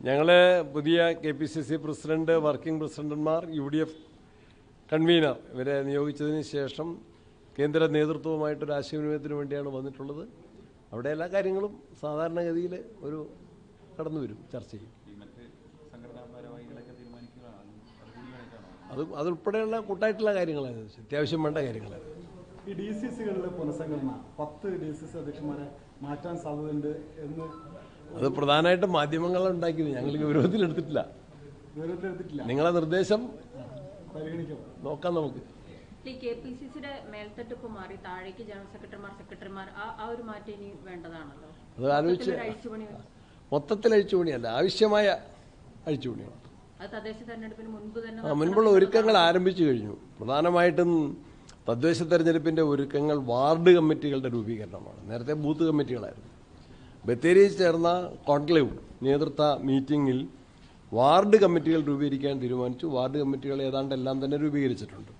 ഞങ്ങൾ പുതിയ K P C C president working പ്രസിഡന്റുമാർ യു ഡി എഫ് കൺവീനർ ഇവരെ നിയോഗിച്ചതിന് ശേഷം കേന്ദ്ര നേതൃത്വവുമായിട്ടൊരു ആശയവിനിമയത്തിന് വേണ്ടിയാണ് വന്നിട്ടുള്ളത്. അവിടെ എല്ലാ കാര്യങ്ങളും സാധാരണഗതിയിൽ ഒരു കടന്നു വരും ചർച്ച ചെയ്യും. അത് അതുൾപ്പെടെയുള്ള കൂട്ടായിട്ടുള്ള കാര്യങ്ങളാണ്. അത്യാവശ്യം വേണ്ട കാര്യങ്ങളാണ്. ഈ ഡി സി സികളിലെ പുനഃസംഘടന പത്ത് ഡി സി സി അധ്യക്ഷന്മാരെ മാറ്റാൻ സാധ്യതയുണ്ട് എന്ന് അത് പ്രധാനമായിട്ടും മാധ്യമങ്ങൾ ഉണ്ടാക്കിയത്. ഞങ്ങൾ ഗൗരവത്തിൽ എടുത്തിട്ടില്ല നിങ്ങളെ നിർദ്ദേശം നോക്കാം നമുക്ക്. ഈ കെ പി സി സിയുടെ മേൽത്തട്ട് ഇപ്പൊ മാറി താഴേക്ക് ജനറൽ സെക്രട്ടറിമാർ സെക്രട്ടറിമാർ ആ ആ ഒരു മാറ്റം ഇനി വേണ്ടതാണല്ലോ? അത് ആലോചിച്ച് മൊത്തത്തിൽ അഴിച്ചുപണിയല്ല ആവശ്യമായ അഴിച്ചുപണിയാണ്. മുൻപുള്ള ഒരുക്കങ്ങൾ ആരംഭിച്ചു കഴിഞ്ഞു. പ്രധാനമായിട്ടും തദ്ദേശ തെരഞ്ഞെടുപ്പിന്റെ ഒരുക്കങ്ങൾ വാർഡ് കമ്മിറ്റികളുടെ രൂപീകരണമാണ്. നേരത്തെ ബൂത്ത് കമ്മിറ്റികളായിരുന്നു. ബത്തേരിയിൽ ചേർന്ന കോൺക്ലേവ് നേതൃത്വ മീറ്റിംഗിൽ വാർഡ് കമ്മിറ്റികൾ രൂപീകരിക്കാൻ തീരുമാനിച്ചു. വാർഡ് കമ്മിറ്റികൾ ഏതാണ്ട് എല്ലാം തന്നെ രൂപീകരിച്ചിട്ടുണ്ട്.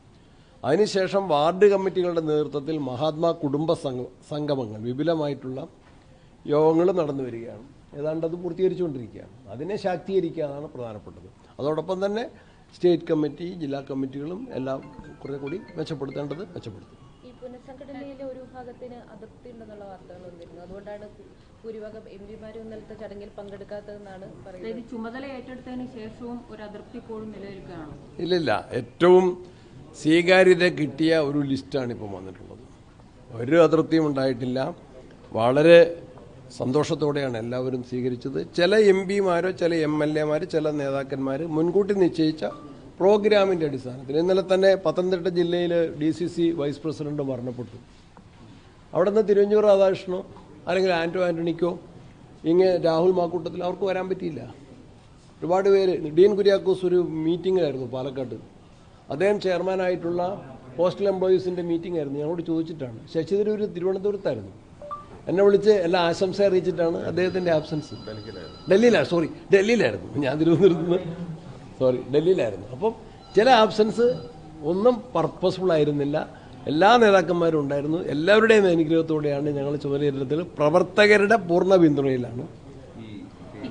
അതിനുശേഷം വാർഡ് കമ്മിറ്റികളുടെ നേതൃത്വത്തിൽ മഹാത്മാ കുടുംബ സംഗ- സംഗമങ്ങൾ വിപുലമായിട്ടുള്ള യോഗങ്ങൾ നടന്നു വരികയാണ്. ഏതാണ്ട് അത് പൂർത്തീകരിച്ചുകൊണ്ടിരിക്കുകയാണ്. അതിനെ ശാക്തീകരിക്കുക എന്നാണ് പ്രധാനപ്പെട്ടത്. അതോടൊപ്പം തന്നെ സ്റ്റേറ്റ് കമ്മിറ്റി ജില്ലാ കമ്മിറ്റികളും എല്ലാം കുറേ കൂടി മെച്ചപ്പെടുത്തേണ്ടത് മെച്ചപ്പെടുത്തും. പുനഃസംഘടനയിലെ ഒരു വിഭാഗത്തിന് അതൃപ്തി ഉണ്ടെന്നുള്ള വാർത്തകൾ വന്നിരുന്നു. അതുകൊണ്ടാണ് ഭൂരിഭാഗം എം പിമാരും ഇന്നലത്തെ ചടങ്ങിൽ പങ്കെടുക്കാത്തതെന്നാണ് പറയുന്നത്. അതായത് ചുമതല ഏറ്റെടുത്തതിന് ശേഷവും ഒരു അതൃപ്തി ഇപ്പോഴും നിലനിൽക്കുകയാണ്. ഇല്ലില്ല. ഏറ്റവും സ്വീകാര്യത കിട്ടിയ ഒരു ലിസ്റ്റാണ് ഇപ്പോൾ വന്നിട്ടുള്ളത്. ഒരു അതൃപ്തിയും ഉണ്ടായിട്ടില്ല. വളരെ സന്തോഷത്തോടെയാണ് എല്ലാവരും സ്വീകരിച്ചത്. ചില എം പിമാരോ ചില എം എൽ എമാർ ചില നേതാക്കന്മാർ മുൻകൂട്ടി നിശ്ചയിച്ച പ്രോഗ്രാമിന്റെ അടിസ്ഥാനത്തിൽ ഇന്നലെ തന്നെ പത്തനംതിട്ട ജില്ലയിൽ D C C vice president മരണപ്പെട്ടു. അവിടെ നിന്ന് തിരുവഞ്ചൂർ രാധാകൃഷ്ണനോ അല്ലെങ്കിൽ ആന്റോ ആന്റണിക്കോ ഇങ്ങനെ രാഹുൽ മാക്കൂട്ടത്തിൽ അവർക്ക് വരാൻ പറ്റിയില്ല. ഒരുപാട് പേര് ഡീൻ കുര്യാക്കോസ് ഒരു മീറ്റിംഗിലായിരുന്നു പാലക്കാട്ട്. അദ്ദേഹം ചെയർമാനായിട്ടുള്ള പോസ്റ്റൽ എംപ്ലോയീസിന്റെ മീറ്റിംഗ് ആയിരുന്നു. ഞങ്ങളോട് ചോദിച്ചിട്ടാണ്. ശശി തരൂർ തിരുവനന്തപുരത്തായിരുന്നു. എന്നെ വിളിച്ച് എല്ലാ ആശംസ അറിയിച്ചിട്ടാണ് അദ്ദേഹത്തിന്റെ ആബ്സൻസ് ഡൽഹിയിലാണ് സോറി ഡൽഹിയിലായിരുന്നു. ഞാൻ തിരുവനന്തപുരത്ത് നിന്ന് സോറി ഡൽഹിയിലായിരുന്നു. അപ്പം ചില ആബ്സൻസ് ഒന്നും പർപ്പസ്ഫുൾ ആയിരുന്നില്ല. എല്ലാ നേതാക്കന്മാരും ഉണ്ടായിരുന്നു. എല്ലാവരുടെയും അനുഗ്രഹത്തോടെയാണ് ഞങ്ങൾ ചുമതലയേറ്റത്തിൽ പ്രവർത്തകരുടെ പൂർണ പിന്തുണയിലാണ്.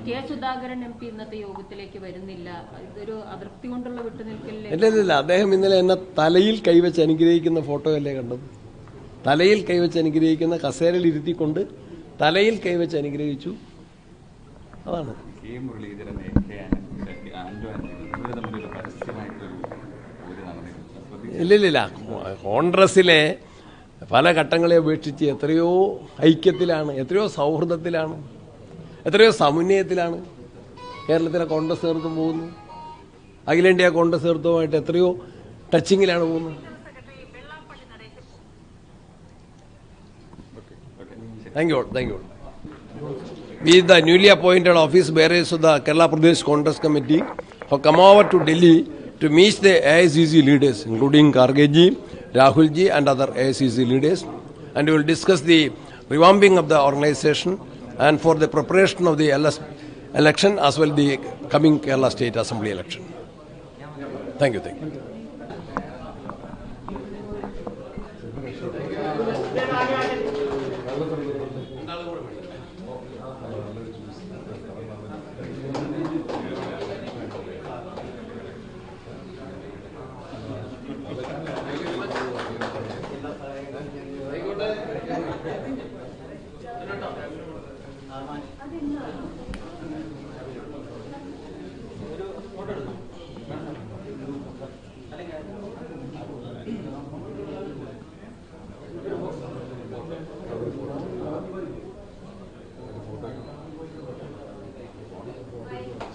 കെ സുധാകരൻ എം പി ഇന്നത്തെ യോഗത്തിലേക്ക് വരുന്നില്ല. ഇതൊരു അതിർത്തി കൊണ്ടുള്ള വിട്ടുനിൽക്കലിലെ? ഇല്ല ഇല്ല, ഇല്ല. അദ്ദേഹം ഇന്നലെ എന്നെ തലയിൽ കൈവച്ച് അനുഗ്രഹിക്കുന്ന ഫോട്ടോ അല്ലേ കണ്ടത്? തലയിൽ കൈവച്ച് അനുഗ്രഹിക്കുന്ന കസേരയിൽ ഇരുത്തിക്കൊണ്ട് തലയിൽ കൈവച്ച് അനുഗ്രഹിച്ചു. അതാണ്. കെ മുരളീധരൻ ഇല്ലില്ല കോൺഗ്രസിലെ പല ഘട്ടങ്ങളെ അപേക്ഷിച്ച് എത്രയോ ഐക്യത്തിലാണ് എത്രയോ സൗഹൃദത്തിലാണ് എത്രയോ സമന്വയത്തിലാണ് കേരളത്തിലെ കോൺഗ്രസ് നേതൃത്വം പോകുന്നു അഖിലേന്ത്യാ കോൺഗ്രസ് നേതൃത്വമായിട്ട് എത്രയോ ടച്ചിങ്ങിലാണ് പോകുന്നത്. Thank you thank you we the newly appointed office bearers of the Kerala Pradesh Congress Committee, have come over to to meet the AICC leaders, including Kargeji, Rahulji, and other AICC leaders, and we will discuss the revamping of the organization and for the preparation of the LS election as well the coming Kerala State Assembly election. Thank you. Thank you.